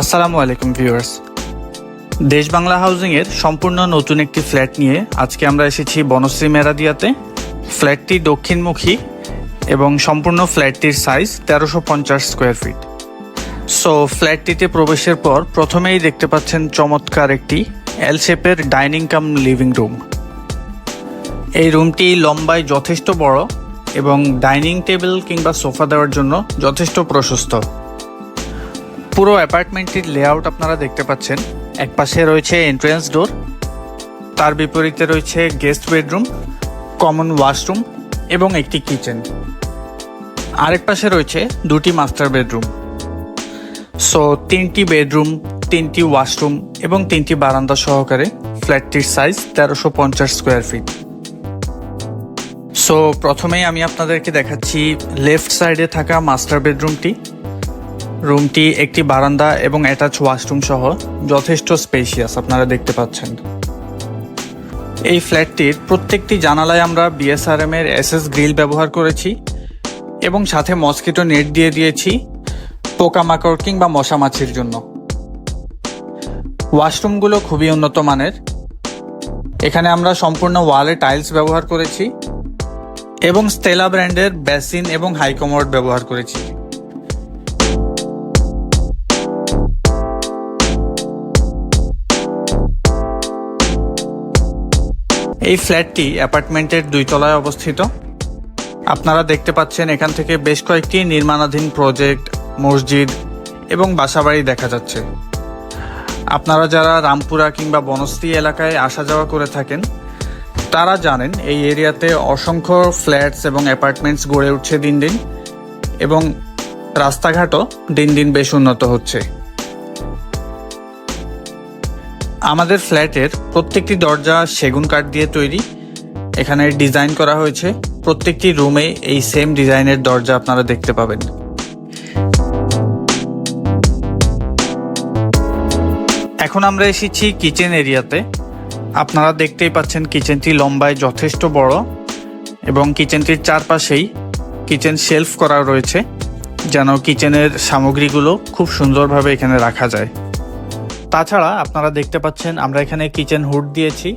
আসসালামু আলাইকুম ভিউয়ার্স। দেশ বাংলা হাউজিংয়ের সম্পূর্ণ নতুন একটি ফ্ল্যাট নিয়ে আজকে আমরা এসেছি বনশ্রী মেরাদিয়াতে। ফ্ল্যাটটি দক্ষিণমুখী এবং সম্পূর্ণ ফ্ল্যাটটির সাইজ তেরোশো পঞ্চাশ স্কোয়ার ফিট সো ফ্ল্যাটটিতে প্রবেশের পর প্রথমেই দেখতে পাচ্ছেন চমৎকার একটি এল শেপের ডাইনিং কাম লিভিং রুম এই রুমটি লম্বায় যথেষ্ট বড় এবং ডাইনিং টেবিল কিংবা সোফা দেওয়ার জন্য যথেষ্ট প্রশস্ত। পুরো অ্যাপার্টমেন্টটির লেআউট আপনারা দেখতে পাচ্ছেন। এক পাশে রয়েছে এন্ট্রেন্স ডোর তার বিপরীতে রয়েছে গেস্ট বেডরুম কমন ওয়াশরুম এবং একটি কিচেন আরেক পাশে রয়েছে দুটি মাস্টার বেডরুম সো তিনটি বেডরুম তিনটি ওয়াশরুম এবং তিনটি বারান্দা সহকারে ফ্ল্যাটটির সাইজ তেরোশো পঞ্চাশ স্কোয়ার ফিট সো প্রথমেই আমি আপনাদেরকে দেখাচ্ছি লেফট সাইডে থাকা মাস্টার বেডরুমটি রুমটি একটি বারান্দা এবং অ্যাটাচ ওয়াশরুম সহ যথেষ্ট স্পেশিয়াস আপনারা দেখতে পাচ্ছেন। এই ফ্ল্যাটটির প্রত্যেকটি জানালায় আমরা বিএসআরএম এর এসএস গ্রিল ব্যবহার করেছি এবং সাথে মসকিটো নেট দিয়ে দিয়েছি পোকামাকড় কিংবা মশা মাছির জন্য। ওয়াশরুমগুলো খুবই উন্নত মানের। এখানে আমরা সম্পূর্ণ ওয়ালে টাইলস ব্যবহার করেছি এবং স্টেলা ব্র্যান্ডের বেসিন এবং হাইকমোড ব্যবহার করেছি। এই ফ্ল্যাটটি অ্যাপার্টমেন্টের দুই তলায় অবস্থিত। আপনারা দেখতে পাচ্ছেন এখান থেকে বেশ কয়েকটি নির্মাণাধীন প্রজেক্ট, মসজিদ এবং বাসাবাড়ি দেখা যাচ্ছে। আপনারা যারা রামপুরা কিংবা বনশ্রী এলাকায় আসা যাওয়া করে থাকেন, তারা জানেন এই এরিয়াতে অসংখ্য ফ্ল্যাটস এবং অ্যাপার্টমেন্টস গড়ে উঠছে দিন দিন এবং রাস্তাঘাটও দিন দিন বেশ উন্নত হচ্ছে। আমাদের ফ্ল্যাটের প্রত্যেকটি দরজা সেগুন কাঠ দিয়ে তৈরি। এখানে ডিজাইন করা হয়েছে। প্রত্যেকটি রুমে এই সেম ডিজাইনের দরজা আপনারা দেখতে পাবেন। এখন আমরা এসেছি কিচেন এরিয়াতে। আপনারা দেখতেই পাচ্ছেন কিচেনটি লম্বায় যথেষ্ট বড় এবং কিচেনটির চারপাশেই কিচেন শেলফ করা রয়েছে, যেন কিচেনের সামগ্রীগুলো খুব সুন্দরভাবে এখানে রাখা যায়। তাছাড়া আপনারা দেখতে পাচ্ছেন, আমরা এখানে কিচেন হুড দিয়েছি।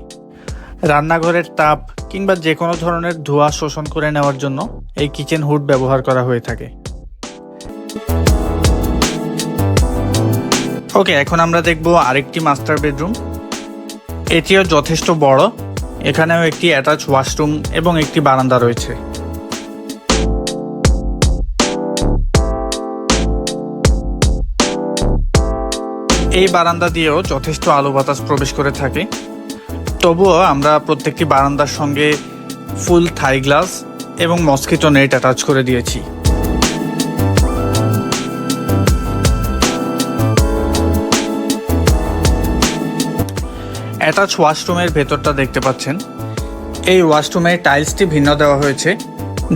রান্নাঘরের তাপ কিংবা যে কোনো ধরনের ধোঁয়া শোষণ করে নেওয়ার জন্য এই কিচেন হুড ব্যবহার করা হয়ে থাকে। ওকে এখন আমরা দেখব আরেকটি মাস্টার বেডরুম এটিও যথেষ্ট বড়। এখানেও একটি অ্যাটাচ ওয়াশরুম এবং একটি বারান্দা রয়েছে। এই বারান্দা দিয়েও যথেষ্ট আলো বাতাস প্রবেশ করে থাকে। তবুও আমরা প্রত্যেকটি বারান্দার সঙ্গে ফুল থাই গ্লাস এবং মসকিটো নেট অ্যাটাচ করে দিয়েছি। অ্যাটাচ ওয়াশরুমের ভেতরটা দেখতে পাচ্ছেন। এই ওয়াশরুমে টাইলসটি ভিন্ন দেওয়া হয়েছে।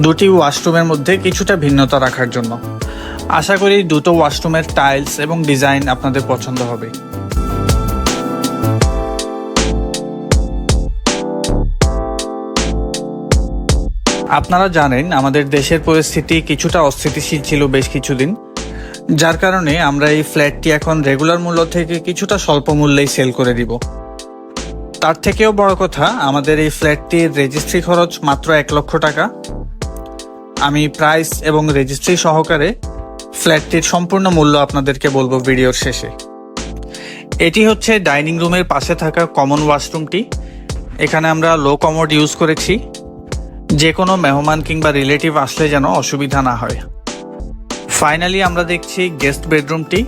দুটি ওয়াশরুমের মধ্যে কিছুটা ভিন্নতা রাখার জন্য। আশা করি দুটো ওয়াশরুমের টাইলস এবং ডিজাইন আপনাদের পছন্দ হবে। আপনারা জানেন, আমাদের দেশের পরিস্থিতি কিছুটা অস্থিতিশীল ছিল বেশ কিছুদিন। যার কারণে আমরা এই ফ্ল্যাটটি এখন রেগুলার মূল্য থেকে কিছুটা স্বল্প মূল্যেই সেল করে দিব। তার থেকেও বড় কথা, আমাদের এই ফ্ল্যাটটির রেজিস্ট্রি খরচ মাত্র এক লক্ষ টাকা। আমি প্রাইস এবং রেজিস্ট্রি সহকারে ফ্ল্যাটটির সম্পূর্ণ মূল্য আপনাদেরকে বলব ভিডিওর শেষে। এটি হচ্ছে ডাইনিং রুমের পাশে থাকা কমন ওয়াশরুমটি। এখানে আমরা লো কমোড ইউজ করেছি। যে কোনো মেহমান কিংবা রিলেটিভ আসলে যেন অসুবিধা না হয়। ফাইনালি আমরা দেখছি গেস্ট বেডরুমটি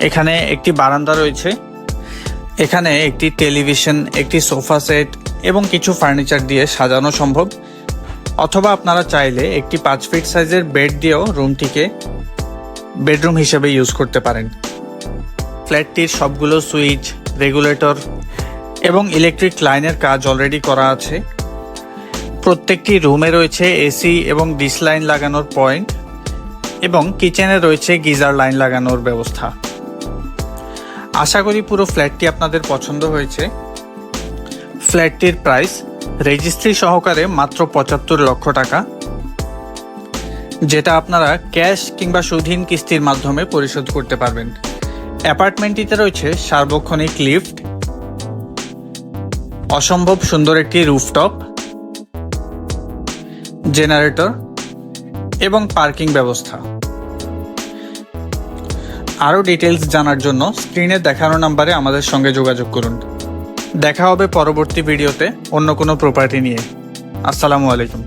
এখানে একটি বারান্দা রয়েছে। এখানে একটি টেলিভিশন একটি সোফা সেট এবং কিছু ফার্নিচার দিয়ে সাজানো সম্ভব। অথবা আপনারা চাইলে একটি পাঁচ ফিট সাইজের বেড দিয়েও রুমটিকে বেডরুম হিসেবে ইউজ করতে পারেন। ফ্ল্যাটটির সবগুলো সুইচ, রেগুলেটর এবং ইলেকট্রিক লাইনের কাজ অলরেডি করা আছে। প্রত্যেকটি রুমে রয়েছে এসি এবং ডিশ লাইন লাগানোর পয়েন্ট এবং কিচেনে রয়েছে গিজার লাইন লাগানোর ব্যবস্থা। আশা করি পুরো ফ্ল্যাটটি আপনাদের পছন্দ হয়েছে। ফ্ল্যাটটির প্রাইস রেজিস্ট্রি সহকারে মাত্র পঁচাত্তর লক্ষ টাকা, যেটা আপনারা ক্যাশ কিংবা সুধীন কিস্তির মাধ্যমে পরিশোধ করতে পারবেন। অ্যাপার্টমেন্টটিতে রয়েছে সার্বক্ষণিক লিফট, অসম্ভব সুন্দর একটি রুফটপ, জেনারেটর এবং পার্কিং ব্যবস্থা। আরও ডিটেলস জানার জন্য স্ক্রিনে দেখানো নাম্বারে আমাদের সঙ্গে যোগাযোগ করুন। দেখা হবে পরবর্তী ভিডিওতে অন্য কোনো প্রপার্টি নিয়ে। আসসালামু আলাইকুম।